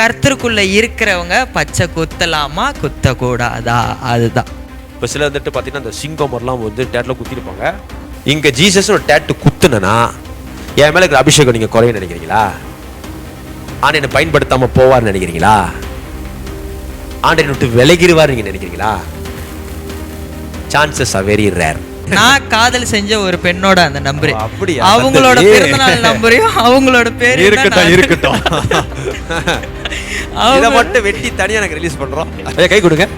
கர்த்தருக்குள்ள இருக்கிறவங்க பச்சை குத்தலாமா குத்தக்கூடாதா? அதுதான். இப்போ சில வந்துட்டு பார்த்தீங்கன்னா அந்த சிங்கம் மாதிரிலாம் வந்து டேட்டில் குத்திருப்பாங்க. இங்கே ஜீசஸ் ஒரு டேட்டு குத்துனா என் மேலே இருக்கிற அபிஷேகம் நீங்கள் குறைய நினைக்கிறீங்களா? ஆண்டு என்னை பயன்படுத்தாமல் போவார்னு நினைக்கிறீங்களா? ஆண்டை விட்டு விலகிடுவார் நீங்கள் நினைக்கிறீங்களா? சான்சஸ் ஆர் வெரி ரேர் நான் காதல் செஞ்ச ஒரு பெண்ணோட அந்த நம்பரு. ஓ, அப்படியா? அவங்களோட. பிறந்தநாள் நம்பரையும் அவங்களோட பேரு இருக்கட்டும் இருக்கட்டும். இதை அவங்க- மட்டும் வெட்டி தனியா எனக்கு ரிலீஸ் பண்றோம். கை கொடுங்க.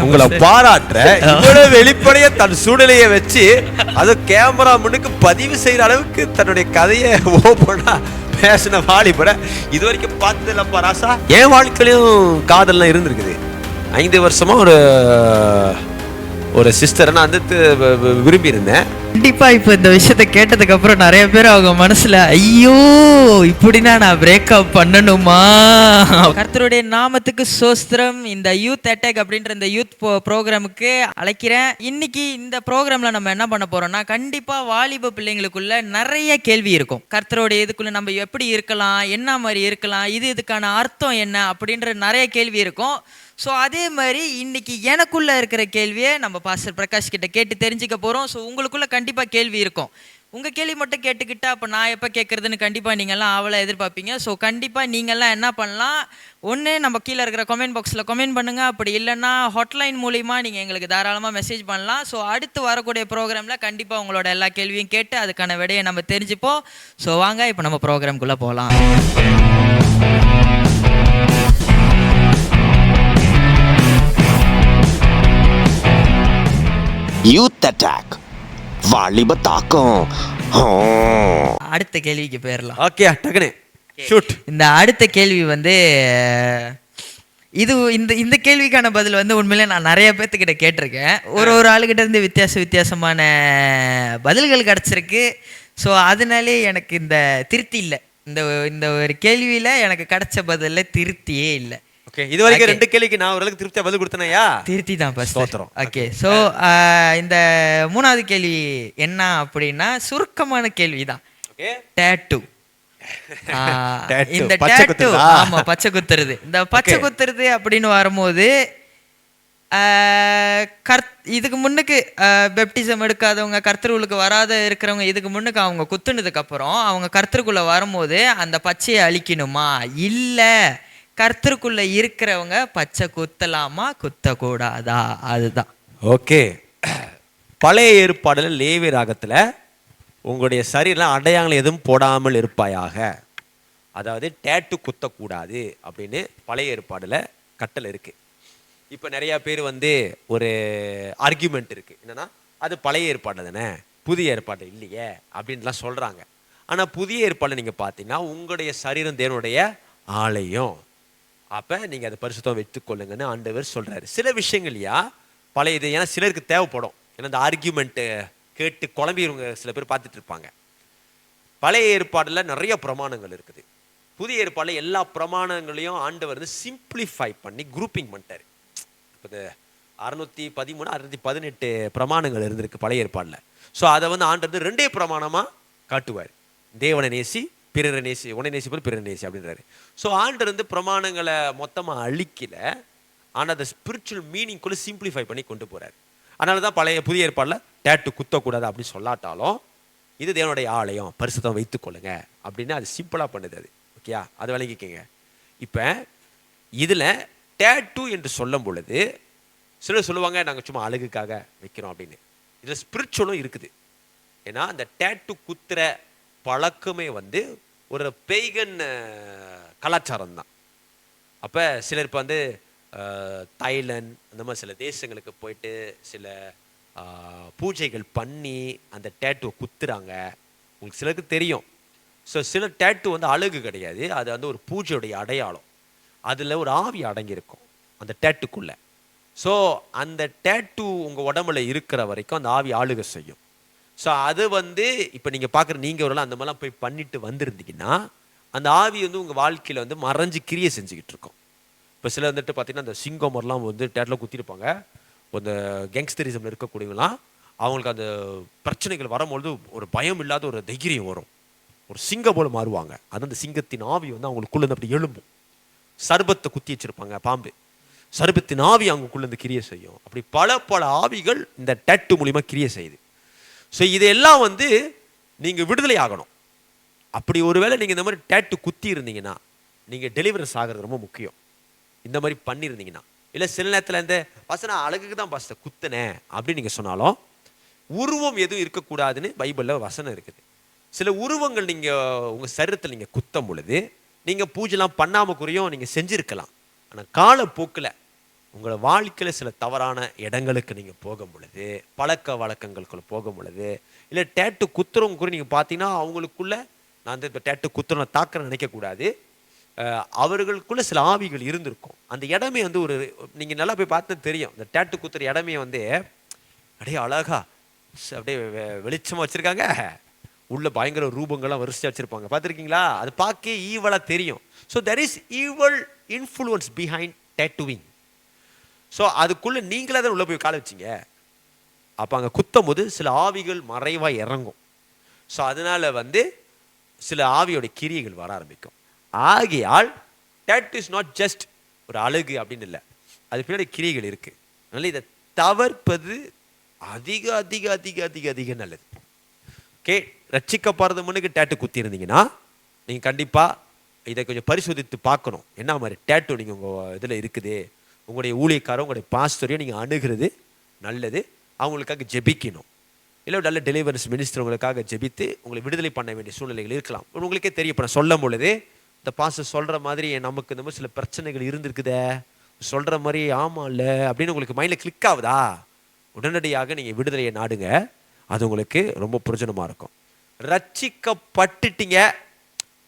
உங்களை பாராட்டுற இவ்வளவு வெளிப்படைய தன் சூழ்நிலையை வச்சு அது கேமரா முன்னுக்கு பதிவு செய்யற அளவுக்கு தன்னுடைய கதையை ஓப்பனா பேசின வாலிபரை இது வரைக்கும் பார்த்தது இல்லப்பா ராசா. என் வாழ்க்கையிலும் காதல்லாம் இருந்திருக்குது. ஐந்து வருஷமா ஒரு ஒரு சிஸ்டரை நான் வந்து வி- வி- விரும்பி இருந்தேன் கண்டிப்பா இப்ப இந்த விஷயத்த கேட்டதுக்கு அப்புறம் நிறைய பேர் அவங்க மனசுல ஐயோ இப்படின்னா நான் பிரேக்கப் பண்ணணுமா? கர்த்தருடைய நாமத்துக்கு சோஸ்திரம் இந்த யூத் அட்டாக் அப்படின்ற இந்த யூத் ப்ரோக்ராமுக்கு அழைக்கிறேன். இன்னைக்கு இந்த ப்ரோக்ராம்ல நம்ம என்ன பண்ண போறோம்னா கண்டிப்பா வாலிப பிள்ளைங்களுக்குள்ள நிறைய கேள்வி இருக்கும். கர்த்தருடைய இதுக்குள்ள நம்ம எப்படி இருக்கலாம் என்ன மாதிரி இருக்கலாம் இது இதுக்கான அர்த்தம் என்ன அப்படின்ற நிறைய கேள்வி இருக்கும். ஸோ அதே மாதிரி இன்னைக்கு எனக்குள்ளே இருக்கிற கேள்வியை நம்ம பாஸ்டர் பிரகாஷ் கிட்ட கேட்டு தெரிஞ்சுக்க போகிறோம் ஸோ உங்களுக்குள்ள கண்டிப்பாக கேள்வி இருக்கும். உங்கள் கேள்வி மட்டும் கேட்டுக்கிட்டா அப்போ நான் எப்போ கேட்குறதுன்னு கண்டிப்பாக நீங்கள்லாம் ஆவலை எதிர்பார்ப்பீங்க. ஸோ கண்டிப்பாக நீங்கெல்லாம் என்ன பண்ணலாம்? ஒன்று நம்ம கீழே இருக்கிற கமெண்ட் பாக்ஸில் கமெண்ட் பண்ணுங்கள் அப்படி இல்லைன்னா ஹாட்லைன் மூலிமா நீங்கள் எங்களுக்கு தாராளமாக மெசேஜ் பண்ணலாம். ஸோ அடுத்து வரக்கூடிய ப்ரோக்ராமில் கண்டிப்பாக உங்களோட எல்லா கேள்வியும் கேட்டு அதுக்கான விடையை நம்ம தெரிஞ்சுப்போம். ஸோ வாங்க இப்போ நம்ம ப்ரோக்ராம்குள்ளே போகலாம். யூத் அட்டாக் வாலிப தாக்கம். அடுத்த கேள்விக்கு போயிடலாம் ஓகே டக்குனு. ஷூட் இந்த அடுத்த கேள்வி வந்து இது இந்த இந்த கேள்விக்கான பதில் வந்து உண்மையிலே நான் நிறைய பேர்த்துக்கிட்ட கேட்டிருக்கேன். ஒரு ஒரு ஆளுகிட்ட இருந்து வித்தியாச வித்தியாசமான பதில்கள் கிடச்சிருக்கு. ஸோ அதனாலே எனக்கு இந்த திருப்தி இல்லை. இந்த இந்த ஒரு கேள்வியில் எனக்கு கிடைச்ச பதிலில் திருப்தியே இல்லை. ஓகே இது வரைக்கும். ரெண்டு கேள்விக்கு நான் ஓரளவுக்கு திருப்தியா பதில் கொடுத்தனையா? திருப்தி தான் ஃபர்ஸ்ட் ஸ்தோத்திரம். ஓகே ஸோ இந்த மூணாவது கேள்வி என்ன அப்படின்னா சுருக்கமான கேள்வி தான் டேட்டு. இந்த டேட்டு? ஆமா பச்சை குத்துறது. இந்த பச்சை. குத்துறது அப்படின்னு வரும்போது கர்த் இதுக்கு முன்னுக்கு பெப்டிசம் எடுக்காதவங்க கர்த்தருக்குள்ள வராத இருக்கிறவங்க இதுக்கு முன்னுக்கு அவங்க குத்துனதுக்கு அப்புறம் அவங்க கர்த்தருக்குள்ள வரும்போது அந்த பச்சையை அழிக்கணுமா? இல்ல. கர்த்தருக்குள்ள இருக்கிறவங்க பச்சை குத்தலாமா குத்தக்கூடாதா? அதுதான். ஓகே. பழைய ஏற்பாடுல லேவி ராகத்தில் உங்களுடைய சரீரம் அடையாளம் எதுவும் போடாமல் இருப்பாயாக. அதாவது டேட்டு குத்தக்கூடாது அப்படின்னு பழைய ஏற்பாடுல கட்டளை இருக்கு. இப்போ நிறைய பேர் வந்து ஒரு ஆர்கியூமெண்ட் இருக்கு. என்னன்னா அது பழைய ஏற்பாடு தானே? புதிய ஏற்பாடு இல்லையே அப்படின்லாம் சொல்றாங்க. ஆனால் புதிய ஏற்பாடு நீங்கள் பார்த்தீங்கன்னா உங்களுடைய சரீரம் தேவனுடைய ஆலயம். அப்போ நீங்கள் அதை பரிசுத்தம் வைத்துக்கொள்ளுங்கன்னு ஆண்டவர் சொல்கிறாரு சில விஷயங்கள்யா பழைய இது ஏன்னா சிலருக்கு தேவைப்படும். ஏன்னா இந்த ஆர்கியூமெண்ட்டு கேட்டு குழம்பிடுவங்க சில பேர் பார்த்துட்டு இருப்பாங்க. பழைய ஏற்பாடில் நிறைய பிரமாணங்கள் இருக்குது. புதிய ஏற்பாடுல எல்லா பிரமாணங்களையும் ஆண்டவர் வந்து சிம்பிளிஃபை பண்ணி குரூப்பிங் பண்ணிட்டாரு. இப்போ இந்த அறுநூத்தி பதிமூணு அறுநூத்தி பதினெட்டு பிரமாணங்கள் இருந்திருக்கு பழைய ஏற்பாடில். ஸோ அதை வந்து ஆண்டவர் வந்து ரெண்டே பிரமாணமாக காட்டுவார். தேவனை நேசி பிறரை நேசி உன்னை நேசி போல் நேசி அப்படின்றாரு. ஸோ ஆண்டு வந்து பிரமாணங்களை மொத்தமாக அழிக்கல. ஆனால் அதை ஸ்பிரிச்சுவல் மீனிங்குள்ளே சிம்பிளிஃபை பண்ணி கொண்டு போகிறார் அதனால தான் பழைய புதிய ஏற்பாடில் டேட்டு குத்தக்கூடாது அப்படின்னு சொல்லாட்டாலும் இது தேவனுடைய ஆலயம் பரிசுத்தம் வைத்துக்கொள்ளுங்க அப்படின்னு அது சிம்பிளாக பண்ணுது அது. ஓகேயா அது விளங்கிக்கங்க. இப்போ இதில் டேட்டு என்று சொல்லும் பொழுது சிலர் சொல்லுவாங்க நாங்கள் சும்மா அழகுக்காக வைக்கிறோம் அப்படின்னு. இதில் ஸ்பிரிச்சுவலும் இருக்குது. ஏன்னா அந்த டேட்டு குத்துற பழக்கமே வந்து ஒரு பெய்கன் கலாச்சாரம் தான் அப்போ சிலர் இப்போ வந்து அஹ், தாய்லாந்து அந்த மாதிரி சில தேசங்களுக்கு போயிட்டு சில பூஜைகள் பண்ணி அந்த டேட்டுவை குத்துறாங்க. உங்களுக்கு சிலருக்கு தெரியும். ஸோ சில டேட்டு வந்து அழகு கிடையாது. அது வந்து ஒரு பூஜையுடைய அடையாளம். அதில் ஒரு ஆவி அடங்கியிருக்கும் அந்த டேட்டுக்குள்ளே ஸோ அந்த டேட்டு உங்கள் உடம்புல இருக்கிற வரைக்கும் அந்த ஆவி ஆளுகை செய்யும். ஸோ அது வந்து இப்போ நீங்கள் பார்க்குற நீங்கள் ஒரு அந்த மாதிரிலாம் போய் பண்ணிட்டு வந்திருந்தீங்கன்னா அந்த ஆவி வந்து உங்கள் வாழ்க்கையில் வந்து மறைஞ்சு கிரியை செஞ்சுக்கிட்டு இருக்கும். இப்போ சில வந்துட்டு பார்த்தீங்கன்னா அந்த சிங்கம் மாதிரிலாம் வந்து டேட்டில் குத்திருப்பாங்க. அந்த கேங்ஸ்டரிசமில் இருக்கக்கூடியவங்களாம் அவங்களுக்கு அந்த பிரச்சனைகள் வரும்பொழுது ஒரு பயம் இல்லாத ஒரு தைரியம் வரும். ஒரு சிங்கம் போல மாறுவாங்க. அது அந்த சிங்கத்தின் ஆவி வந்து அவங்களுக்குள்ளேருந்து அப்படி எழும்பும். சர்பத்தை குத்தி வச்சிருப்பாங்க பாம்பு. சர்பத்தின் ஆவி அவங்களுக்குள்ளேருந்து கிரியை செய்யும். அப்படி பல பல ஆவிகள் இந்த டேட்டு மூலிமா கிரியை செய்யுது. ஸோ இதெல்லாம் வந்து நீங்கள் விடுதலை ஆகணும். அப்படி ஒருவேளை நீங்கள் இந்த மாதிரி டேட்டு குத்தி இருந்தீங்கன்னா நீங்கள் டெலிவரன்ஸ் ஆகிறது ரொம்ப முக்கியம். இந்த மாதிரி பண்ணியிருந்தீங்கன்னா இல்லை சில நேரத்தில் இந்த பசங்க அழகுக்கு தான் பசத்தை குத்தினேன் அப்படின்னு நீங்கள் சொன்னாலும் உருவம் எதுவும் இருக்கக்கூடாதுன்னு பைபிளில் வசனம் இருக்குது. சில உருவங்கள் நீங்கள் உங்கள் சரீரத்தில் நீங்கள் குத்தும் பொழுது நீங்கள் பூஜைலாம் பண்ணாமல் குறையும் செஞ்சுருக்கலாம். ஆனால் ஆனா காலப்போக்கில் உங்களோட வாழ்க்கையில் சில தவறான இடங்களுக்கு நீங்கள் போகும் பொழுது பழக்க வழக்கங்களுக்குள்ள போகும் பொழுது இல்லை டேட்டு குத்துறவங்க கூட நீங்கள் பார்த்தீங்கன்னா அவங்களுக்குள்ள நான் வந்து இப்போ டேட்டு குத்துறனை தாக்கிற நினைக்கக்கூடாது. அவர்களுக்குள்ளே அவர்களுக்குள்ள சில ஆவிகள் இருந்திருக்கும். அந்த இடமே வந்து ஒரு நீங்கள் நல்லா போய் பார்த்து தெரியும். இந்த டேட்டு குத்துற இடமே வந்து அப்படியே அழகா அப்படியே வெ- வச்சுருக்காங்க. உள்ள பயங்கர ரூபங்கள்லாம் வரிசையாக வச்சுருப்பாங்க. பார்த்துருக்கீங்களா? அது பார்க்க ஈவலாக தெரியும். So there is evil influence behind tattooing so அதுக்குள்ளே நீங்களே தான் உள்ளே போய் கால வச்சீங்க. அப்போ அங்கே குத்தும் போது சில ஆவிகள் மறைவாக இறங்கும். ஸோ அதனால் வந்து சில ஆவியோட கிரியைகள் வர ஆரம்பிக்கும். ஆகையால் டேட் இஸ் நாட் ஜஸ்ட் ஒரு அழகு அப்படின்னு இல்லை. அது பின்னாடி கிரியைகள் இருக்குது அதனால் இதை தவிர்ப்பது அதிக அதிக அதிக அதிக அதிக நல்லது. ஓகே ரட்சிக்கப்படுறது முன்னுக்கு டேட்டு குத்திருந்தீங்கன்னா நீங்கள் கண்டிப்பாக இதை கொஞ்சம் பரிசோதித்து பார்க்கணும். என்ன மாதிரி டேட்டு நீங்கள் உங்கள் இதில் இருக்குது? உங்களுடைய ஊழியக்காரர் உங்களுடைய பாஸ்டரையும் நீங்கள் அணுகிறது நல்லது. அவங்களுக்காக ஜெபிக்கணும். இல்லை நல்ல டெலிவரன்ஸ் மினிஸ்டர் உங்களுக்காக ஜெபித்து உங்களை விடுதலை பண்ண வேண்டிய சூழ்நிலைகள் இருக்கலாம். உங்களுக்கே தெரியும். இப்போ நான் சொல்லும் பொழுது இந்த பாஸ்டர் சொல்கிற மாதிரி நமக்கு இந்த மாதிரி சில பிரச்சனைகள் இருந்திருக்குதே. சொல்கிற மாதிரி ஆமாம் இல்லை அப்படின்னு உங்களுக்கு மைண்டில் கிளிக் ஆகுதா? உடனடியாக நீங்கள் விடுதலையை நாடுங்க. அது உங்களுக்கு ரொம்ப பிரயோஜனமாக இருக்கும். ரட்சிக்கப்பட்டுட்டீங்க.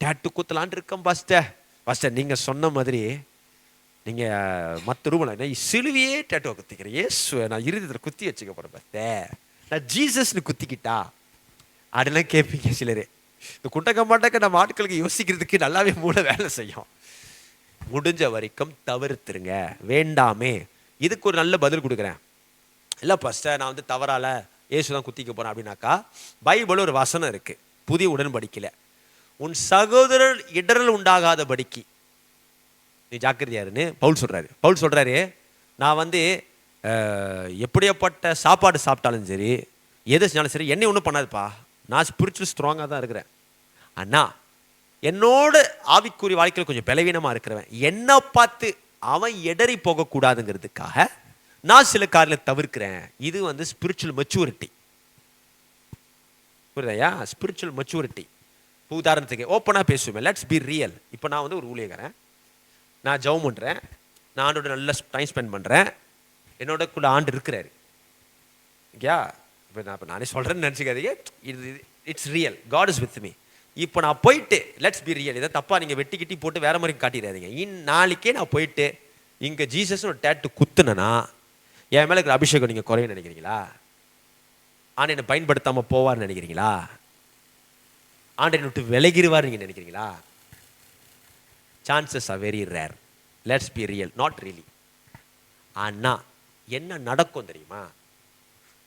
டேட்டு குத்தலான்ட்டு இருக்கேன் பாஸ்டர் பாஸ்டர் நீங்கள் சொன்ன மாதிரி நீங்கள் மற்ற ரூமில் நான் சிலுவையே டேட்டோ குத்திக்கிறேன் ஏசு நான் இருதயத்தில் குத்தி வச்சுக்க போகிறேன் பார்த்தே. நான் ஜீசஸ்னு குத்திக்கிட்டா? அப்படிலாம் கேட்பீங்க சிலர். இந்த குண்டக்க மாட்டக்க நம்ம ஆட்களுக்கு யோசிக்கிறதுக்கு நல்லாவே மூளை வேலை செய்யும். முடிஞ்ச வரைக்கும் தவிர்த்துருங்க. வேண்டாமே. இதுக்கு ஒரு நல்ல பதில் கொடுக்குறேன். இல்லை பாஸ்டர் நான் வந்து தவறால ஏசு தான் குத்திக்க போகிறேன் அப்படின்னாக்கா பைபிள் ஒரு வசனம் இருக்குது புதிய உடன்படிக்கையில. உன் சகோதரர் இடரல் உண்டாகாத படிக்கு நீ ஜாக்கிரதையாருன்னு பவுல் சொல்கிறாரு பவுல் சொல்கிறாரு நான் வந்து அஹ், எப்படியாப்பட்ட சாப்பாடு சாப்பிட்டாலும் சரி எது செஞ்சாலும் சரி என்னை ஒன்றும் பண்ணாதுப்பா. நான் ஸ்பிரிச்சுவல் ஸ்ட்ராங்காக தான் இருக்கிறேன். அண்ணா என்னோட ஆவிக்குரிய வாழ்க்கையில் கொஞ்சம் பலவீனமாக இருக்கிறவன். என்னை பார்த்து அவன் எடறி போகக்கூடாதுங்கிறதுக்காக நான் சில காரில் தவிர்க்கிறேன். இது வந்து ஸ்பிரிச்சுவல் மெச்சூரிட்டி புரியுதாயா ஸ்பிரிச்சுவல் மெச்சூரிட்டி இப்போ உதாரணத்துக்கு ஓப்பனாக பேசுவேன். லெட்ஸ் பி ரியல் இப்போ நான் வந்து ஒரு ஊழியக்காரன். நான் ஜெபம் பண்ணுறேன் நான் ஆண்டோட நல்ல டைம் ஸ்பெண்ட் பண்ணுறேன் என்னோட ஆண்டு இருக்கிறாரு. ஓகேயா இப்போ நான் இப்போ நானே சொல்கிறேன்னு நினச்சிக்காதீங்க. இது it's real God is with me இப்போ நான் போயிட்டு லெட்ஸ் பி ரியல் இதை தப்பாக நீங்கள் வெட்டி கிட்டி போட்டு வேற மாதிரி காட்டிடாதீங்க. இன் நாளைக்கே நான் போயிட்டு இங்கே ஜீசஸ்னு ஒரு டேட்டு குத்துனேன்னா என் மேலே இருக்கிற அபிஷேகம் நீங்கள் குறைய நினைக்கிறீங்களா? ஆனால் என்னை பயன்படுத்தாமல் போவார்னு நினைக்கிறீங்களா? ஆண்டை விட்டு விலகிடுவார் நீங்கள் நினைக்கிறீங்களா? Chances are very rare let's be real not really ஆனால் என்ன நடக்கும் தெரியுமா?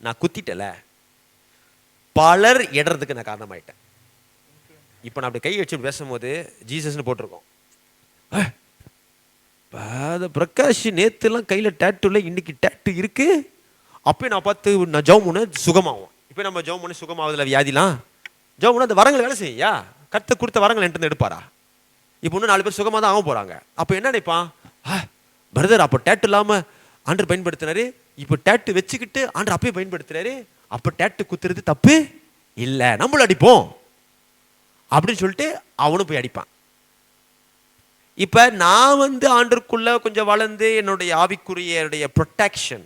நான் குத்திட்டல பலர் இடறதுக்கு நான் காரணமாயிட்டேன். இப்போ நான் அப்படி கை வச்சு பேசும்போது ஜீசஸ்னு போட்டிருக்கோம். அது பாத பிரகாஷ் நேத்துலாம் கையில் டேட்டு இல்லை இன்னைக்கு டேட்டு இருக்கு. அப்போ நான் பார்த்து நான் ஜவுன் பண்ண சுகமாகும். இப்போ நம்ம ஜவுன் பண்ணி சுகமாவதில்ல வியாதிலாம். ஜவுன் பண்ண அந்த வரங்கள் வேலை செய்யா? கற்று கொடுத்த வரங்கள் என்கிட்ட எடுப்பாரா? இப்போ இன்னும் நாலு பேர் சுகமாக தான் ஆக போகிறாங்க அப்போ என்ன நினைப்பான் பிரதர் அப்போ டேட்டு இல்லாமல் ஆண்டர் பயன்படுத்தினாரு. இப்போ டேட்டு வச்சுக்கிட்டு ஆண்டர் அப்பயே பயன்படுத்துறாரு. அப்போ டேட்டு குத்துறது தப்பு? இல்லை நம்மளும் அடிப்போம். அப்படின்னு சொல்லிட்டு அவனும் போய் அடிப்பான். இப்போ நான் வந்து ஆண்டருக்குள்ள கொஞ்சம் வளர்ந்து என்னுடைய ஆவிக்குரிய என்னுடைய ப்ரொட்டெக்ஷன்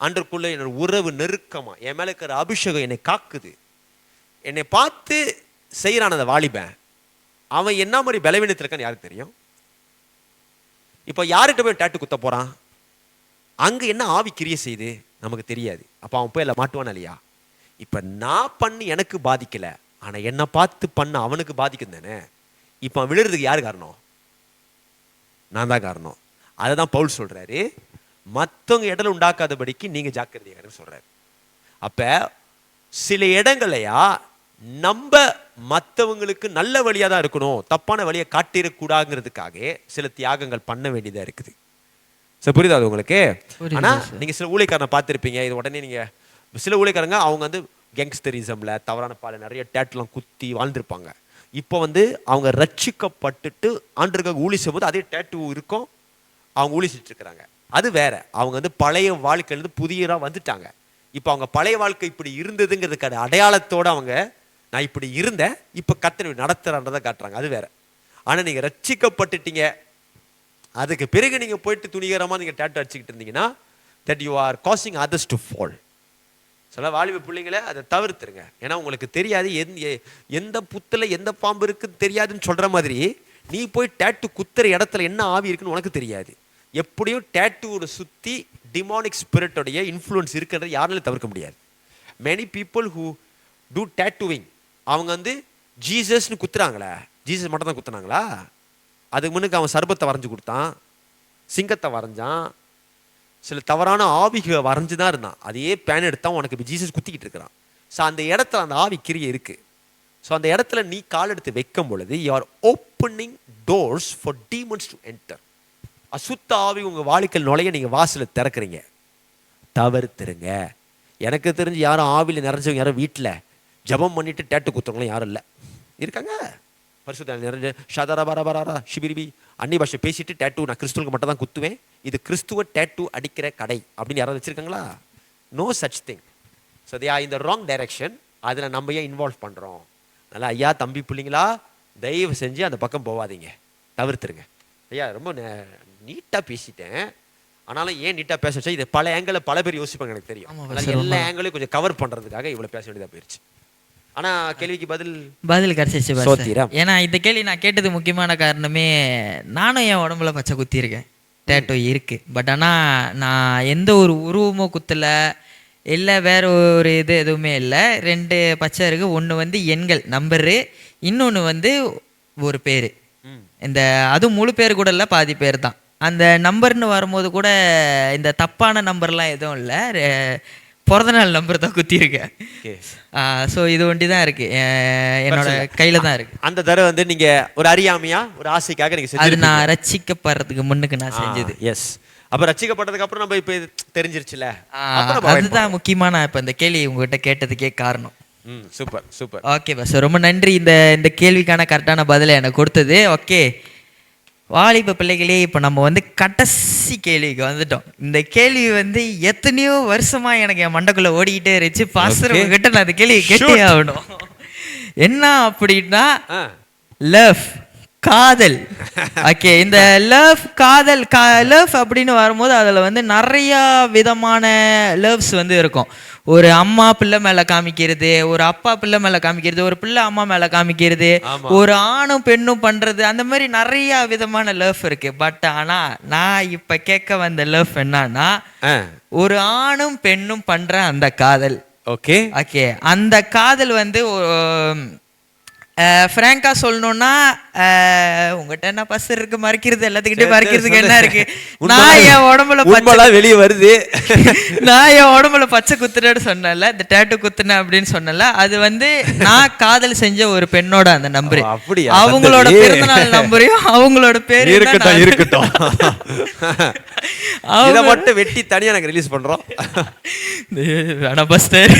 ஆண்டருக்குள்ள என்னோட உறவு நெருக்கமாக என் மேலே இருக்கிற அபிஷேகம் என்னை காக்குது. என்னை பார்த்து செய்கிறான் அந்த வாலிபன். அவன் என்ன மாதிரி பலவீனத்தில் இருக்கான்னு யாருக்கு தெரியும்? இப்போ யார்கிட்ட போய் டேட்டு குத்த போறான்? அங்கே என்ன ஆவி கிரிய செய்யுது? நமக்கு தெரியாது. அப்போ அவன் போய் அதில் மாட்டுவான் இல்லையா? இப்போ நான் பண்ணி எனக்கு பாதிக்கல. ஆனால் என்னை பார்த்து பண்ண அவனுக்கு பாதிக்கும் தானே? இப்போ அவன் விழுறதுக்கு யார் காரணம்? நான் தான் காரணம். அதை தான் பவுல் சொல்றாரு. மற்றவங்க இடத்துல உண்டாக்காதபடிக்கு நீங்க ஜாக்கிரதையாருன்னு சொல்றாரு. அப்ப சில இடங்களையா நம்ம மற்றவங்களுக்கு நல்ல வழியாக தான் இருக்கணும். தப்பான வழியை காட்டிடக்கூடாதுங்கிறதுக்காக சில தியாகங்கள் பண்ண வேண்டியதாக இருக்குது. சார் புரியுதா அது உங்களுக்கு? புரியுது ஆனா நீங்க சில ஊழியக்காரனை பார்த்துருப்பீங்க. இது உடனே நீங்க சில ஊழியக்காரங்க அவங்க வந்து கேங்ஸ்டரிசம்ல தவறான பால நிறைய டேட்லாம் குத்தி வாழ்ந்திருப்பாங்க. இப்போ வந்து அவங்க ரட்சிக்கப்பட்டுட்டு ஆண்டுக்காக ஊழி செய்யும்போது அதே டேட்டு இருக்கும். அவங்க ஊழி செஞ்சுட்டு இருக்கிறாங்க அது வேற. அவங்க வந்து பழைய வாழ்க்கையிலேருந்து புதியதாக வந்துட்டாங்க. இப்போ அவங்க பழைய வாழ்க்கை இப்படி இருந்ததுங்கிறதுக்கான அடையாளத்தோட அவங்க நான் இப்படி இருந்தேன் இப்போ கத்தனை நடத்துறன்றதை காட்டுறாங்க. அது வேற. ஆனால் நீங்கள் ரட்சிக்கப்பட்டுட்டீங்க. அதுக்கு பிறகு நீங்கள் போயிட்டு துணிகரமாக நீங்கள் டேட்டு அடிச்சுக்கிட்டு இருந்தீங்கன்னா that you are causing others to fall சில வாலிப பிள்ளைங்கள அதை தவிர்த்துருங்க. ஏன்னா உங்களுக்கு தெரியாது எந் எ- எந்த புத்தில் எந்த பாம்பு இருக்குன்னு தெரியாதுன்னு சொல்கிற மாதிரி நீ போய் டேட்டு குத்துற இடத்துல என்ன ஆவி இருக்குன்னு உனக்கு தெரியாது. எப்படியும் டேட்டூவை சுற்றி டிமானிக் ஸ்பிரிட்டோடைய இன்ஃப்ளூயன்ஸ் இருக்கிறத யாராலும் தவிர்க்க முடியாது. Many people who do tattooing அவங்க வந்து ஜீசஸ்னு குத்துறாங்களே. ஜீசஸ் மட்டும் தான் குத்துனாங்களா? அதுக்கு முன்னுக்கு அவன் சர்பத்தை வரைஞ்சி கொடுத்தான். சிங்கத்தை வரைஞ்சான். சில தவறான ஆவிக வரைஞ்சு தான் இருந்தான். அதையே பேன் எடுத்தான். உனக்கு இப்போ ஜீசஸ் குத்திக்கிட்டு இருக்கிறான். ஸோ அந்த இடத்துல அந்த ஆவி கிரியை இருக்குது ஸோ அந்த இடத்துல நீ கால் எடுத்து வைக்கும் பொழுது you are opening doors for demons to enter அசுத்த ஆவி உங்கள் வாழ்க்கையில் நுழைய நீங்கள் வாசலில் திறக்கிறீங்க. தவிர்த்துருங்க எனக்கு தெரிஞ்சு யாரும் ஆவியில் நிறைஞ்சவங்க யாரும் வீட்டில். ஜெபம் பண்ணிட்டு டேட்டு குத்துறவங்களும் யாரும் இல்லை. இருக்காங்க. பரிசுத்த நிறைஞ்ச ஷதரா பரா பராரா ஷிபிரிபி அன்னி பாஷை பேசிட்டு டேட்டு நான் கிறிஸ்துவுக்கு மட்டும் தான் குத்துவேன். இது கிறிஸ்துவ டேட்டு அடிக்கிற கடை அப்படின்னு யாராவது வச்சிருக்காங்களா? No such thing so they are இந்த ராங் டைரக்ஷன் அதில் நம்ம ஏன் இன்வால்வ் பண்ணுறோம் நல்லா ஐயா தம்பி பிள்ளைங்களா தயவு செஞ்சு அந்த பக்கம் போகாதீங்க தவிர்த்துருங்க. ஐயா ரொம்ப நீட்டாக பேசிட்டேன். ஆனாலும் ஏன் நீட்டாக பேச வச்சா இது பல ஆங்கிளில் பல பேர் யோசிப்பாங்க எனக்கு தெரியும். எல்லா ஆங்கிளையும் கொஞ்சம் கவர் பண்ணுறதுக்காக இவ்வளோ பேச வேண்டியதாக போயிடுச்சு ஆனால் கேள்விக்கு பதில் பதில் கிடைச்சிச்சு. சோத்திரம். ஏன்னா இந்த கேள்வி நான் கேட்டது முக்கியமான காரணமே நானும் என் உடம்புல பச்சை குத்திருக்கேன் டேட்டோ இருக்கு. பட் ஆனா நான் எந்த ஒரு உருவமோ குத்தல. இல்லை வேற ஒரு இது எதுவுமே இல்லை. ரெண்டு பச்சை இருக்கு. ஒன்று வந்து எண்கள் நம்பரு இன்னொன்று வந்து ஒரு பேர். இந்த அதுவும் முழு பேர் கூட இல்லை பாதி பேர் தான். அந்த நம்பர்னு வரும்போது கூட இந்த தப்பான நம்பர்லாம் எதுவும் இல்லை. பிறந்த நாள் நம்பர் தான் குத்திருக்கேன் ஸோ இது ஒண்டி தான் இருக்கு என்னோட கையில தான் இருக்கு. அந்த தடவை வந்து நீங்க ஒரு அறியாமையா ஒரு ஆசைக்காக நீங்க அது நான் ரட்சிக்கப்படுறதுக்கு முன்னுக்கு நான் செஞ்சது. எஸ் அப்ப ரட்சிக்கப்பட்டதுக்கு அப்புறம் நம்ம இப்ப தெரிஞ்சிருச்சுல? அதுதான் முக்கியமான இப்ப இந்த கேள்வி உங்ககிட்ட கேட்டதுக்கே காரணம். சூப்பர் சூப்பர் ஓகே பஸ் ரொம்ப நன்றி. இந்த இந்த கேள்விக்கான கரெக்டான பதிலை எனக்கு கொடுத்தது. ஓகே வாலிப பிள்ளைகளே இப்போ நம்ம வந்து கடைசி கேள்விக்கு வந்துட்டோம். இந்த கேள்வி வந்து எத்தனையோ வருஷமா எனக்கு என் மண்டைக்குள்ள ஓடிக்கிட்டே இருந்துச்சு. Okay. உங்ககிட்ட நான் அந்த கேள்வி கேட்டே ஆகணும். என்ன அப்படின்னா லவ் காதல். ஓகே இந்த லவ் காதல் கா லவ் அப்படின்னு வரும்போது அதில் வந்து நிறைய விதமான லவ்ஸ் வந்து இருக்கும். ஒரு அம்மா பிள்ளை மேலே காமிக்கிறது ஒரு அப்பா பிள்ளை மேலே காமிக்கிறது ஒரு பிள்ளை அம்மா மேலே காமிக்கிறது. ஒரு ஆணும் பெண்ணும் பண்ணுறது அந்த மாதிரி நிறைய விதமான லவ் இருக்கு. பட் ஆனால் நான் இப்போ கேட்க வந்த லவ் என்னன்னா ஒரு ஆணும் பெண்ணும் பண்ணுற அந்த காதல். ஓகே ஓகே அந்த காதல் வந்து ஃப்ராங்கா சொல்லணும்னா உங்ககிட்ட என்ன பஸ் இருக்கு மறைக்கிறது எல்லாத்துக்கிட்டே மறைக்கிறதுக்கு என்ன இருக்கு? நான் என் உடம்புல பச்சை வெளியே வருது. நான் என் உடம்புல பச்சை குத்துறேன்னு சொன்னேன்ல இந்த டேட்டு குத்துனேன் அப்படின்னு சொன்னேன்ல அது வந்து நான் காதல் செஞ்ச ஒரு பெண்ணோட அந்த நம்பர். ஓ, அப்படியா? அவங்களோட. பிறந்தநாள் நம்பரையும் அவங்களோட பேரு இருக்கட்டும் இருக்கட்டும். இத அவங்க- மட்டும் வெட்டி தனியா நாங்க ரிலீஸ் பண்றோம். வேணாம் பஸ்டர்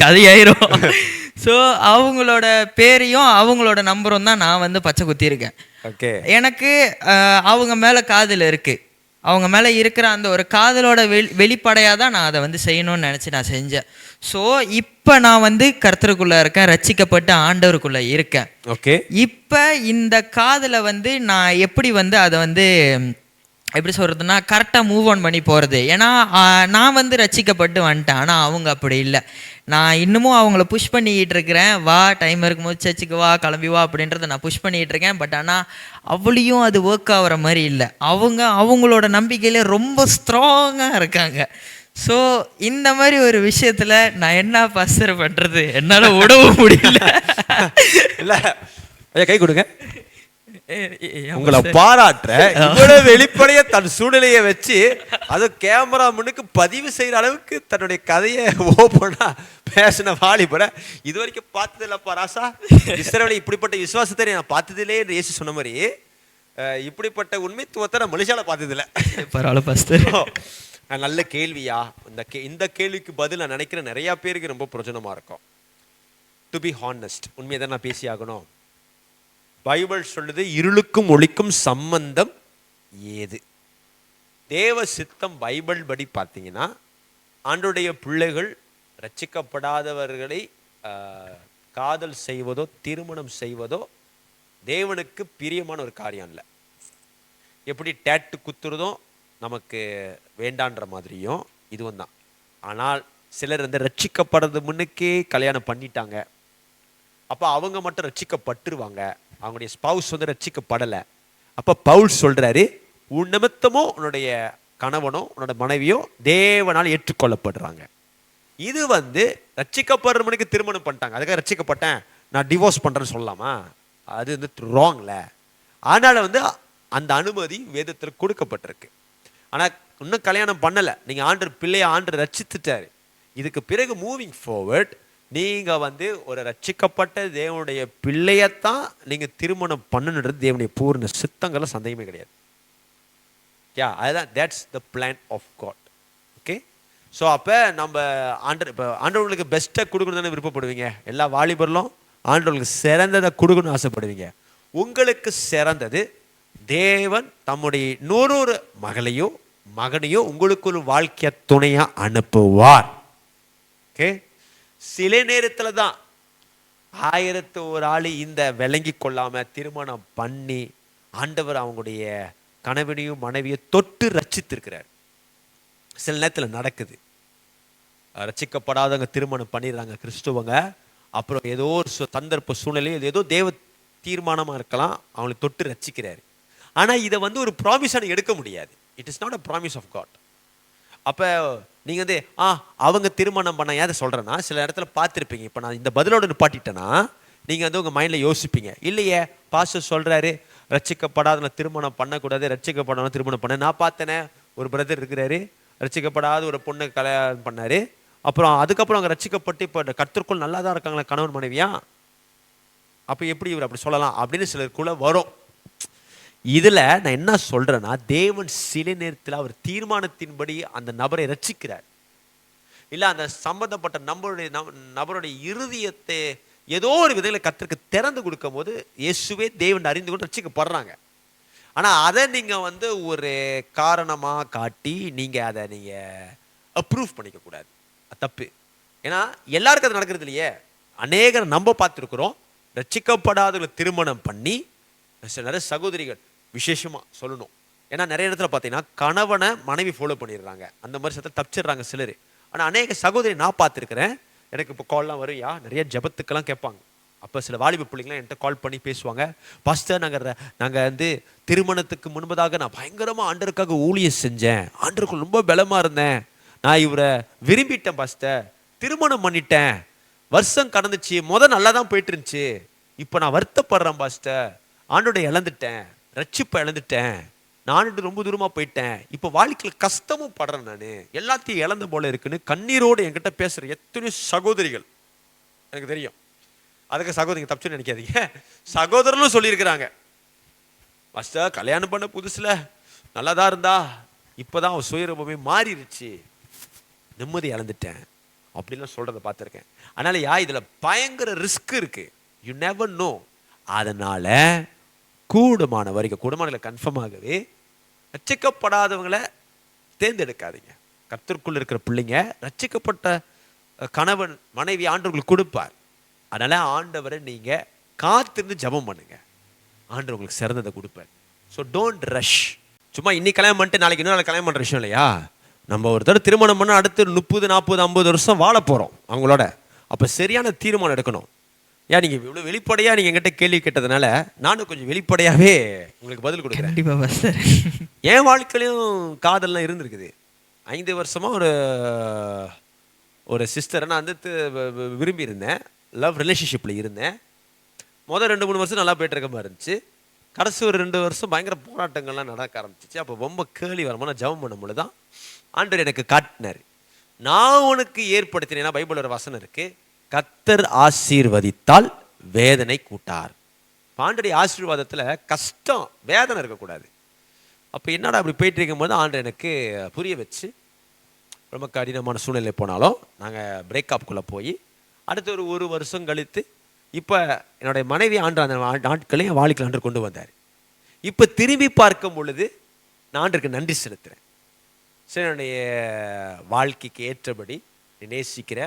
கதையாயிரும். ஸோ அவங்களோட பேரையும் அவங்களோட நம்பரும் தான் நான் வந்து பச்சை குத்தியிருக்கேன். ஓகே எனக்கு அவங்க மேலே காதல் இருக்கு. அவங்க மேலே இருக்கிற அந்த ஒரு காதலோட வெளி வெளிப்படையாக தான் நான் அதை வந்து செய்யணும்னு நினச்சி நான் செஞ்சேன். ஸோ இப்போ நான் வந்து கர்த்தருக்குள்ளே இருக்கேன் ரட்சிக்கப்பட்டு ஆண்டவருக்குள்ளே இருக்கேன். ஓகே இப்போ இந்த காதலை வந்து நான் எப்படி வந்து அதை வந்து எப்படி சொல்கிறதுனா கரெக்டாக மூவ் ஆன் பண்ணி போகிறது ஏன்னா நான் வந்து ரட்சிக்கப்பட்டு வந்துட்டேன். ஆனால் அவங்க அப்படி இல்லை. நான் இன்னமும் அவங்கள புஷ் பண்ணிக்கிட்டு இருக்கிறேன். வா டைம் இருக்கும்போது சர்ச்சுக்கு வா கிளம்பி வா அப்படின்றத நான் புஷ் பண்ணிக்கிட்டு இருக்கேன். பட் ஆனால் அவளையும் அது ஒர்க் ஆகிற மாதிரி இல்லை. அவங்க அவங்களோட நம்பிக்கையிலே ரொம்ப ஸ்ட்ராங்காக இருக்காங்க. ஸோ இந்த மாதிரி ஒரு விஷயத்தில் நான் என்ன பசர் பண்ணுறது என்னால் உடவும் முடியல. இல்லை. கை கொடுங்க. உங்களை பாராட்டுற. இவ்வளவு வெளிப்படைய தன் சூழ்நிலையை வச்சு அது கேமரா முன்னுக்கு பதிவு செய்யற அளவுக்கு தன்னுடைய கதையை ஓப்பனா பேசின வாலிபரை இது வரைக்கும் பார்த்தது இல்லப்பா ராசா. இஸ்ரவேலை இப்படிப்பட்ட விசுவாசத்தை நான் பார்த்ததில்லே என்று இயேசு சொன்ன மாதிரி இப்படிப்பட்ட உண்மைத்துவத்தை நான் மனுஷால பார்த்ததில்ல. பரவாயில்ல பாஸ்டர் நல்ல கேள்வியா? இந்த கே இந்த கேள்விக்கு பதில் நான் நினைக்கிறேன் நிறைய பேருக்கு ரொம்ப பிரயோஜனமா இருக்கும். டு பி ஹானஸ்ட் உண்மையை தான் நான் பேசி ஆகணும் பைபிள் சொல்லுது இருளுக்கும் ஒளிக்கும் சம்பந்தம் ஏது? தேவ சித்தம் பைபிள் படி பார்த்தீங்கன்னா ஆண்டுடைய பிள்ளைகள் ரச்சிக்கப்படாதவர்களை காதல் செய்வதோ திருமணம் செய்வதோ தேவனுக்கு பிரியமான ஒரு காரியம் இல்லை எப்படி டேட்டு குத்துறதும் நமக்கு வேண்டான்ற மாதிரியும் இதுவும் தான். ஆனால் சிலர் வந்து ரட்சிக்கப்படுறது முன்னுக்கே கல்யாணம் பண்ணிட்டாங்க. அப்போ அவங்க மட்டும் ரட்சிக்கப்பட்டுருவாங்க அவங்களுடைய ஸ்பவுஸ் வந்து ரட்சிக்கப்படலை. அப்போ பவுல் சொல்கிறாரு உன் நிமித்தமும் உன்னுடைய கணவனோ உன்னோட மனைவியோ தேவனால் ஏற்றுக்கொள்ளப்படுறாங்க. இது வந்து ரட்சிக்கப்படுற மணிக்கு திருமணம் பண்ணிட்டாங்க. அதுக்காக ரட்சிக்கப்பட்டேன். நான் டிவோர்ஸ் பண்ணுறேன்னு சொல்லலாமா? அது வந்து ராங்ல அதனால் வந்து அந்த அனுமதி வேதத்தில் கொடுக்கப்பட்டிருக்கு. ஆனால் இன்னும் கல்யாணம் பண்ணலை. நீங்கள் ஆண்டு பிள்ளைய ஆண்டு ரட்சித்துட்டாரு. இதுக்கு பிறகு மூவிங் ஃபார்வர்ட் நீங்கள் வந்து ஒரு ரட்சிக்கப்பட்ட தேவனுடைய பிள்ளையத்தான் நீங்கள் திருமணம் பண்ணணுன்றது தேவனுடைய பூர்ண சித்தங்களை சந்தேகமே கிடையாது. யா அதுதான் that's the plan of God okay so அப்போ நம்ம ஆண்டர் இப்போ ஆண்டவர்களுக்கு பெஸ்ட்டை கொடுக்கணும் தானே விருப்பப்படுவீங்க? எல்லா வாலிபர்களும் ஆண்டவர்களுக்கு சிறந்ததை கொடுக்கணும்னு ஆசைப்படுவீங்க. உங்களுக்கு சிறந்தது தேவன் தம்முடைய இன்னொரு மகளையோ மகனையோ உங்களுக்கு ஒரு வாழ்க்கைய துணையாக அனுப்புவார். ஓகே சில நேரத்தில் தான் ஆயிரத்து ஒரு ஆள் இந்த விளங்கி கொள்ளாமல் திருமணம் பண்ணி ஆண்டவர் அவங்களுடைய கணவனையும் மனைவியும் தொட்டு ரச்சித்திருக்கிறார் சில நேரத்தில் நடக்குது. அஹ் ரட்சிக்கப்படாதவங்க திருமணம் பண்ணிடுறாங்க கிறிஸ்துவங்க. அப்புறம் ஏதோ ஒரு சு- சந்தர்ப்ப சூழ்நிலையில் ஏதோ தேவ தீர்மானமாக இருக்கலாம் அவங்களை தொட்டு ரட்சிக்கிறாரு. ஆனால் இதை வந்து ஒரு ப்ராமிஸான எடுக்க முடியாது. It is not a promise of God அப்போ நீங்கள் வந்து ஆ அவங்க திருமணம் பண்ண ஏன் சொல்கிறேன்னா சில இடத்துல பார்த்துருப்பீங்க. இப்போ நான் இந்த பதிலோடு நிப்பாட்டிட்டேன்னா நீங்கள் வந்து உங்கள் மைண்டில் யோசிப்பீங்க. இல்லையே பாஸ்டர் சொல்கிறாரு ரட்சிக்கப்படாத திருமணம் பண்ணக்கூடாது ரட்சிக்கப்படாத திருமணம் பண்ண நான் பார்த்தேனே ஒரு பிரதர் இருக்கிறாரு ரட்சிக்கப்படாத ஒரு பொண்ணு கல்யாணம் பண்ணார். அப்புறம் அதுக்கப்புறம் அவங்க ரட்சிக்கப்பட்டு இப்போ கத்திற்குள் நல்லா தான் இருக்காங்களா கணவன் மனைவியா? அப்போ எப்படி இவர் அப்படி சொல்லலாம்? அப்படின்னு சிலருக்குள்ளே வரும். இதில் நான் என்ன சொல்கிறேன்னா தேவன் சில நேரத்தில் அவர் தீர்மானத்தின்படி அந்த நபரை ரட்சிக்கிறார் இல்லை அந்த சம்பந்தப்பட்ட நபருடைய நபருடைய இருதயத்தை ஏதோ ஒரு விதையில் கத்திற்கு திறந்து கொடுக்கும் போது இயேசுவே தேவன் அறிந்து கொண்டு ரட்சிக்கப்படுறாங்க ஆனால் அதை நீங்கள் வந்து ஒரு காரணமாக காட்டி நீங்கள் அதை நீங்கள் அப்ரூவ் பண்ணிக்கக்கூடாது தப்பு. ஏன்னா எல்லாருக்கும் அது நடக்கிறது இல்லையே. அநேகர் நம்ம பார்த்துருக்குறோம். ரட்சிக்கப்படாதவங்களை திருமணம் பண்ணி சில நிறைய சகோதரிகள் விசேஷமாக சொல்லணும். ஏன்னா நிறைய இடத்துல பார்த்தீங்கன்னா கணவனை மனைவி ஃபாலோ பண்ணிடுறாங்க. அந்த மாதிரி சத்த தப்பிச்சிடுறாங்க சிலர். ஆனால் அநேக சகோதரி நான் பார்த்துருக்குறேன். எனக்கு இப்போ கால்லாம் வரும்யா? நிறைய ஜெபத்துக்கெல்லாம் கேட்பாங்க. அப்போ சில வாலிப பிள்ளைங்களாம் என்கிட்ட கால் பண்ணி பேசுவாங்க. பாஸ்டர் நாங்கள் நாங்கள் வந்து திருமணத்துக்கு முன்பதாக நான் பயங்கரமாக ஆண்டருக்காக ஊழியம் செஞ்சேன். ஆண்டருக்கு ரொம்ப பலமாக இருந்தேன். நான் இவரை விரும்பிட்டேன் பாஸ்டர் திருமணம் பண்ணிட்டேன். வருஷம் கடந்துச்சு. முத நல்லா தான் போயிட்டு இருந்துச்சு. இப்போ நான் வருத்தப்படுறேன் பாஸ்டர் ஆண்டோட இழந்துட்டேன். ரட்சிப்பை இழந்துட்டேன். நான் ரொம்ப தூரமாக போயிட்டேன். இப்போ வாழ்க்கையில் கஷ்டமும் படுறேன் நான். எல்லாத்தையும் இழந்த போல இருக்குன்னு கண்ணீரோடு என்கிட்ட பேசுகிற எத்தனையோ சகோதரிகள். எனக்கு தெரியும். அதுக்கு சகோதரிங்க தப்பிச்சுன்னு நினைக்காதீங்க. சகோதரனும் சொல்லியிருக்கிறாங்க. ஃபஸ்ட்டாக கல்யாணம் பண்ண புதுசில் நல்லா தான் இருந்தா? இப்போதான் அவன் சுயரூபமே மாறிடுச்சு நிம்மதி இழந்துட்டேன். அப்படிலாம் சொல்கிறத பார்த்துருக்கேன். அதனால் யா இதில் பயங்கர ரிஸ்க் இருக்குது யூ நெவர் நோ அதனால் கூடுமான வரைக்கும் கூடுமான கன்ஃபார்ம் ஆகவே தேர்ந்தெடுக்காதீங்க. கர்த்தருக்குள்ள இருக்கிற பிள்ளைங்க ரட்சிக்கப்பட்ட கணவன் மனைவி ஆண்டவர்களுக்கு கொடுப்பார். அதனால ஆண்டவரை நீங்க காத்திருந்து ஜெபம் பண்ணுங்க. ஆண்டவர் உங்களுக்கு சிறந்ததை கொடுப்பார். ஸோ டோன்ட் ரஷ் சும்மா இன்னைக்கு கல்யாணம் பண்ணிட்டு நாளைக்கு இன்னும் கல்யாணம் பண்ணுற விஷயம் இல்லையா? நம்ம ஒரு தடவை திருமணம் பண்ண அடுத்து முப்பது நாற்பது ஐம்பது வருஷம் வாழ போறோம் அவங்களோட. அப்போ சரியான தீர்மானம் எடுக்கணும். ஏன் நீங்க இவ்வளவு வெளிப்படையா நீங்க என்கிட்ட கேள்வி கேட்டதுனால நானும் கொஞ்சம் வெளிப்படையாவே உங்களுக்கு பதில் கொடுக்குறேன். கண்டிப்பா பாஸ்டர் என் வாழ்க்கையிலையும் காதல்லாம் இருந்திருக்குது. ஐந்து வருஷமா ஒரு ஒரு சிஸ்டரை நான் வந்து விரும்பி இருந்தேன் லவ் ரிலேஷன்ஷிப்பில் இருந்தேன். முதல் ரெண்டு மூணு வருஷம் நல்லா போயிட்டு இருக்க மாதிரி இருந்துச்சு. கடைசி ஒரு ரெண்டு வருஷம் பயங்கர போராட்டங்கள்லாம் நடக்க ஆரம்பிச்சிச்சு. அப்போ ரொம்ப கேள்வி வரமா நான் ஜெபம் பண்ணும் பொழுது தான் ஆண்டவர் எனக்கு காட்டினார். நான் உனக்கு ஏற்படுத்தினேன்னா பைபிள் ஒரு வசனம் இருக்கு. கத்தர் ஆசீர்வதித்தால் வேதனை கூட்டார். பாண்டடி ஆசீர்வாதத்தில் கஷ்டம் வேதனை இருக்கக்கூடாது. அப்போ என்னடா அப்படி போயிட்டு இருக்கும்போது ஆண்டு எனக்கு புரிய வச்சு ரொம்ப கடினமான சூழ்நிலை போனாலும் நாங்கள் பிரேக்கப்குள்ளே போய் அடுத்த ஒரு ஒரு வருஷம் கழித்து இப்போ என்னுடைய மனைவி ஆண்டு அந்த நாட்களையும் வாழ்க்கையில் ஆண்டு கொண்டு வந்தார். இப்போ திரும்பி பார்க்கும் பொழுது நான் ஆண்டுக்கு நன்றி செலுத்துகிறேன் சரி என்னுடைய வாழ்க்கைக்கு ஏற்றபடி நேசிக்கிறேன் நேசிக்கிற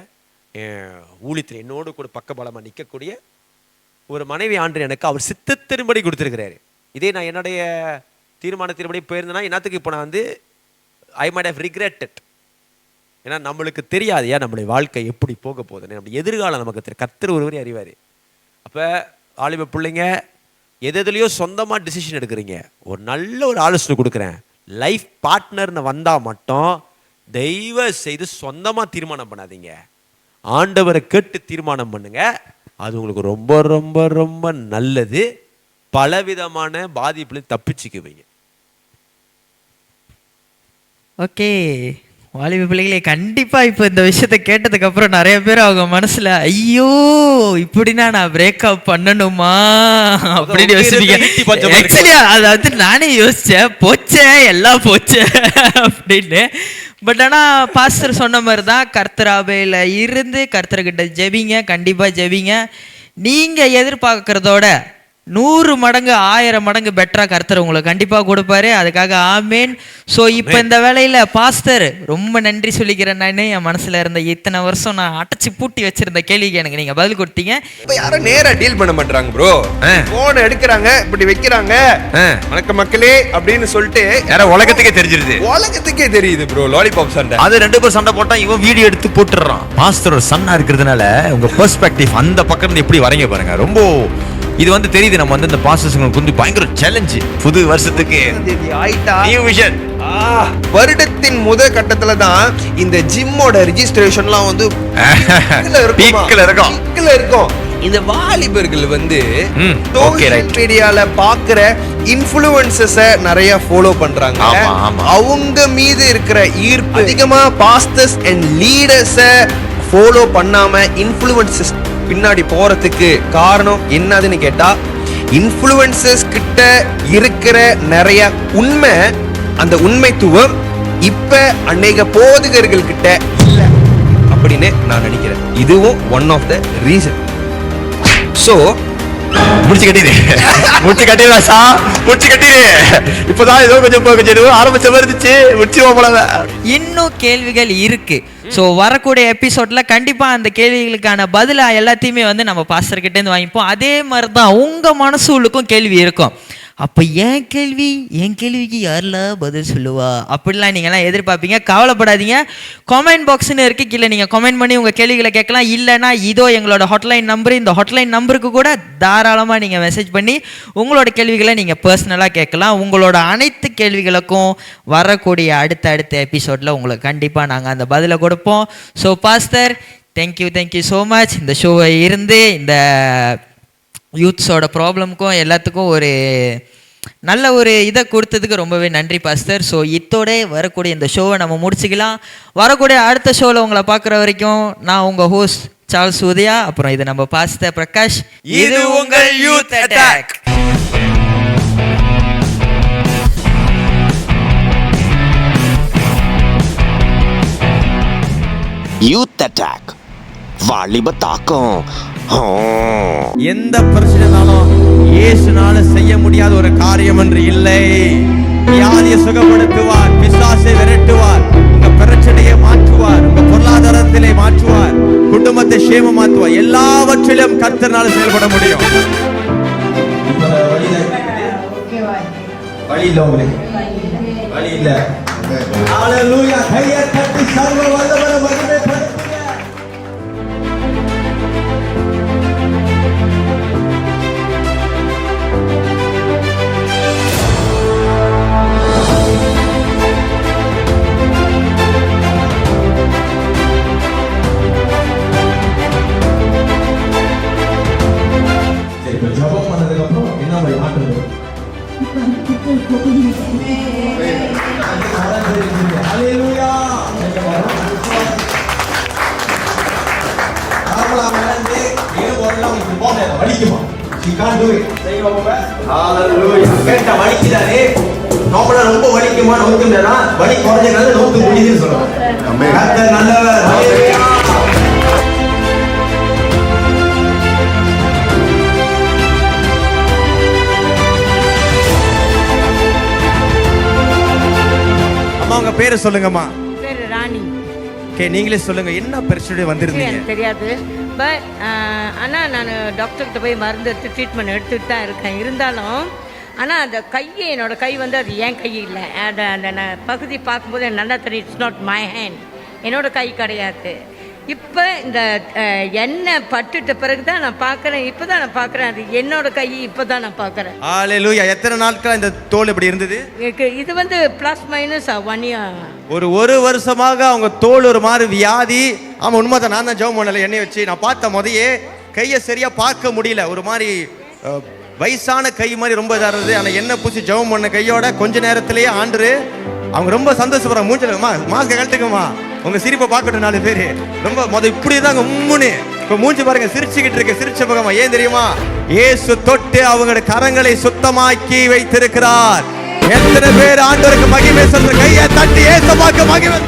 ஊழியத்தில் என்னோடு கூட பக்கபலமாக நிற்கக்கூடிய ஒரு மனைவி ஆண்டு எனக்கு அவர் சித்தத்தின்படி கொடுத்துருக்கிறாரு. இதே நான் என்னுடைய தீர்மானத்தின்படி போயிருந்தேன்னா என்னத்துக்கு இப்போ நான் வந்து ஐ மைட் ஹவ் ரிக்ரெட்டட் ஏன்னா நம்மளுக்கு தெரியாது ஏன் நம்மளுடைய வாழ்க்கை எப்படி போக போகுதுன்னு. நம்ம எதிர்காலம் நமக்கு தெரியும் கர்த்தர் ஒருவரே அறிவார். அப்போ வாலிப பிள்ளைங்க எது எதுலையோ சொந்தமாக டிசிஷன் எடுக்கிறீங்க. ஒரு நல்ல ஒரு ஆலோசனை கொடுக்குறேன். லைஃப் பார்ட்னர்னு வந்தால் மட்டும் தயவு செய்து சொந்தமாக தீர்மானம் பண்ணாதீங்க. ஆண்டவரை கேட்டு தீர்மானம் பண்ணுங்க. அது உங்களுக்கு ரொம்ப ரொம்ப ரொம்ப நல்லது. பலவிதமான பாதிப்புலையும் தப்பிச்சுக்குவீங்க. ஓகே. வாலிப பிள்ளைகளே கண்டிப்பா இப்போ இந்த விஷயத்த கேட்டதுக்கு அப்புறம் நிறைய பேர் அவங்க மனசுல ஐயோ இப்படின்னா நான் பிரேக்கப் பண்ணணுமா? அப்படின்னு யோசிப்பீங்க. ஆக்சுவலி அதாவது நானே யோசிச்சேன் போச்சே எல்லாம் போச்சே அப்படின்னு. பட் ஆனால் பாஸ்டர் சொன்ன மாதிரி தான் கர்த்தராபையில் இருந்து கர்த்தர்கிட்ட ஜெபிங்க கண்டிப்பாக ஜெபிங்க. நீங்கள் எதிர்பார்க்கறதோட நூறு மடங்கு ஆயிரம் மடங்கு பெட்டரா கர்த்தர் உங்களுக்கு கண்டிப்பா கொடுப்பாரு. அதுக்காக ஆமேன். ஸோ இப்போ இந்த வேலையில பாஸ்டர் ரொம்ப நன்றி சொல்லிக்கிறேன். நானே என் மனசுல இருந்த இத்தனை வருஷம் நான் அடைச்சி பூட்டி வச்சிருந்த கேள்விக்கு எனக்கு நீங்க பதில் கொடுத்தீங்க. இப்ப யாரும் நேரா டீல் பண்ண மாட்டாங்க ப்ரோ போன் எடுக்கிறாங்க இப்படி வைக்கிறாங்க. வணக்கம் மக்களே அப்படின்னு சொல்லிட்டு யாரோ உலகத்துக்கே தெரிஞ்சிருது. உலகத்துக்கே தெரியுது ப்ரோ லாலிபாப் சண்டை. அது ரெண்டு பேரும் சண்டை போட்டா இவன் வீடியோ எடுத்து போட்டுடுறான். பாஸ்டரோட சன்னா இருக்கிறதுனால உங்க பெர்ஸ்பெக்டிவ் அந்த பக்கம் எப்படி வரீங்க பாருங்க. ரொம்ப இது வந்து தெரியுது நம்ம வந்து இந்த பாஸ்டர்ஸ்ங்களுக்கு வந்து பயங்கர சேலஞ்சு புது வருஷத்துக்கு நியூ விஷன் வருடத்தின் முத கட்டத்துல தான் இந்த ஜிம்மோட ரெஜிஸ்ட்ரேஷன்லாம் வந்து peakல இருக்குமா? Peakல இருக்கும். இந்த வாலிபர்கள் வந்து right. மீடியால பாக்குற இன்ஃப்ளூயன்சஸ நிறைய ஃபாலோ பண்றாங்க. அவங்க மீது இருக்கிற ஈர்ப்பு அதிகமா பாஸ்டர்ஸ் அண்ட் லீடர்ஸ ஃபாலோ பண்ணாம இன்ஃப்ளூயன்சஸ் பின்னாடி போறதுக்கு காரணம் என்னதுன்னு கேட்டா இன்ஃப்ளூயன்சஸ் கிட்ட இருக்கிற நிறைய உண்மை அந்த உண்மைத்துவம் இப்ப அநேக போதகர்கள் கிட்ட இல்ல அப்படின்னு நான் நினைக்கிறேன். இதுவும் one of the reason so முடிச்சு கட்டிடு. முடிச்சு கட்டிடு சா முடிச்சு கட்டிடு. இப்பதான் ஏதோ கொஞ்சம் கொஞ்சம் ஆரம்பிச்ச இருந்துச்சு. முடிச்சு போல இன்னும் கேள்விகள் இருக்கு. ஸோ வரக்கூடிய எபிசோட்ல கண்டிப்பா அந்த கேள்விகளுக்கான பதிலா எல்லாத்தையுமே வந்து நம்ம பாஸ்டர் வாங்கிப்போம். அதே மாதிரி தான் உங்க மனசு உள்ளுக்கும் கேள்வி இருக்கும். அப்போ என் கேள்வி? என் கேள்விக்கு யாரெல்லாம் பதில் சொல்லுவா? அப்படிலாம் நீங்கள்லாம் எதிர்பார்ப்பீங்க. கவலைப்படாதீங்க. கமெண்ட் பாக்ஸ்னு இருக்கு. கீழே நீங்கள் கமெண்ட் பண்ணி உங்கள் கேள்விகளை கேட்கலாம். இல்லைனா இதோ எங்களோட ஹாட்லைன் நம்பர் இந்த ஹாட்லைன் நம்பருக்கு கூட தாராளமாக நீங்கள் மெசேஜ் பண்ணி உங்களோட கேள்விகளை நீங்கள் பர்சனலாக கேட்கலாம். உங்களோட அனைத்து கேள்விகளுக்கும் வரக்கூடிய அடுத்த அடுத்த எபிசோடில் உங்களுக்கு கண்டிப்பாக நாங்கள் அந்த பதிலை கொடுப்போம். So pastor thank you thank you so much இந்த ஷோவை இருந்து இந்த யூத்ஸோட ப்ராப்ளம்க்கும் எல்லாத்துக்கும் ஒரு நல்ல ஒரு இதை கொடுத்ததுக்கு ரொம்பவே நன்றி பாஸ்டர் ஸோ இத்தோட வரக்கூடிய இந்த ஷோவை நம்ம முடிச்சுக்கலாம். வரக்கூடிய அடுத்த ஷோவில் உங்களை பார்க்குற வரைக்கும் நான் உங்கள் ஹோஸ்ட் சார்ல்ஸ் உதயா அப்புறம் இது நம்ம பாஸ்டர் பிரகாஷ். இது உங்கள் Youth Attack. யூத் அட்டாக் வாலிப தாக்கம். எந்த பிரச்சனைனாலும் இயேசுனால செய்ய முடியாத ஒரு காரியம் என்று இல்லை. வியாதியை சுகப்படுத்துவார் பிசாசை விரட்டுவார் உங்க பிரச்சனையை மாற்றுவார் உங்க பொருளாதாரத்திலே மாற்றுவார் குடும்பத்தை சேமமாக்குவார் எல்லாவற்றிலும் கர்த்தர்னால செயல்பட முடியும். வழி இல்ல உங்களுக்கு வழி இல்ல ஹalleluya. கையை தட்டி சர்வ வல்லவரை மகிமைப்படுத்துங்க நம்மளை மாற்றுது வலிக்குமா வலிக்குதானே? நோக்கடா ரொம்ப வலிக்குமா? நோக்குன்றா வலி குறைஞ்ச நோக்கு முடியுதுன்னு சொல்லுவாங்க நல்லவர். பேரு சொல்லுங்கம்மா. பேர் ராணி. ஓகே நீங்களே சொல்லுங்க என்ன பிரச்சனை வந்திருந்தீங்க? எனக்கு தெரியாது. பட் ஆனால் நான் டாக்டர்கிட்ட போய் மருந்து எடுத்து ட்ரீட்மெண்ட் எடுத்துட்டு தான் இருக்கேன். இருந்தாலும் ஆனால் அந்த கையை என்னோட கை வந்து அது ஏன் கை இல்லை. அந்த அந்த பகுதி பார்க்கும்போது நல்லா தெரியும் இட்ஸ் நாட் மை ஹேண்ட் என்னோட கை கிடையாது. இப்போ இந்த எண்ணெய் பட்டுட்ட பிறகு தான் நான் பார்க்குறேன் இப்போ தான் நான் பார்க்குறேன் அது என்னோட கை இப்போ தான் நான் பார்க்குறேன் ஹalleluya. எத்தனை நாட்களா இந்த தோல் இப்படி இருந்தது? இது வந்து ப்ளஸ் மைனஸ் ஒன் இயர் ஒரு ஒரு வருஷமாக அவங்க தோல் ஒரு மாதிரி வியாதி. ஆமா உண்மைதான். நான் தான் ஜெபம் பண்ணல எண்ணெய் வச்சு. நான் பார்த்த முதையே கையை சரியா பார்க்க முடியல. ஒரு மாதிரி வயசான கை மாதிரி ரொம்ப இதா இருந்தது. ஆனா எண்ணெய் பூசி ஜெபம் பண்ண கையோட கொஞ்ச நேரத்திலேயே ஆண்டு அவங்க ரொம்ப சந்தோஷப்படுறாங்க. மூஞ்சிலமா மாஸ்க கழட்டுக்குமா உங்க சிரிப்பை பார்க்கட்டும் நாலு பேரு. ரொம்ப மொதல் இப்படி தாங்க உம்முன்னு. இப்ப மூஞ்சி பாருங்க சிரிச்சுக்கிட்டு இருக்க சிரிச்ச முகமா. ஏன் தெரியுமா? ஏசு தொட்டு அவங்களோட கரங்களை சுத்தமாக்கி வைத்திருக்கிறார். எத்தனை பேர் ஆண்டவருக்கு மகிமை சொல்ற கையை தட்டி ஏசமாக்க மகிமை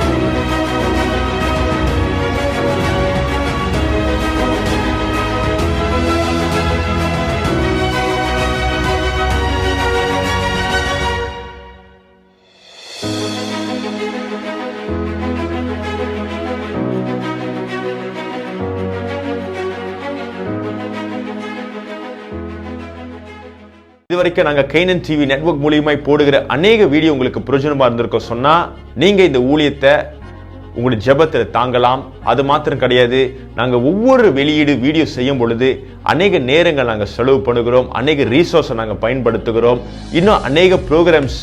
இதுவரைக்கும் நாங்கள் கைனன் டிவி நெட்வொர்க் மூலியமாக போடுகிற அநேக வீடியோ உங்களுக்கு பிரயோஜனமாக இருந்திருக்கோம் சொன்னால் நீங்கள் இந்த ஊழியத்தை உங்களுடைய ஜபத்தில் தாங்கலாம். அது மாத்திரம் கிடையாது. நாங்கள் ஒவ்வொரு வெளியீடு வீடியோ செய்யும் பொழுது அநேக நேரங்கள் நாங்கள் செலவு பண்ணுகிறோம். அநேக ரீசோர்ஸை நாங்கள் பயன்படுத்துகிறோம். இன்னும் அநேக ப்ரோக்ராம்ஸ்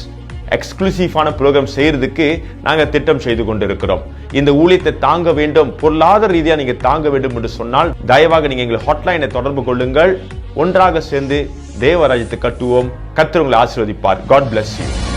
எக்ஸ்க்ளூசிவான ப்ரோக்ராம் செய்கிறதுக்கு நாங்கள் திட்டம் செய்து கொண்டிருக்கிறோம். இந்த ஊழியத்தை தாங்க வேண்டும் பொருளாதார ரீதியாக நீங்கள் தாங்க வேண்டும் என்று சொன்னால் தயவாக நீங்கள் எங்களை ஹாட்லைனை தொடர்பு கொள்ளுங்கள். ஒன்றாக சேர்ந்து தேவராஜ்யத்தை கட்டுவோம். கர்த்தர் ஆசீர்வதிப்பார். God bless you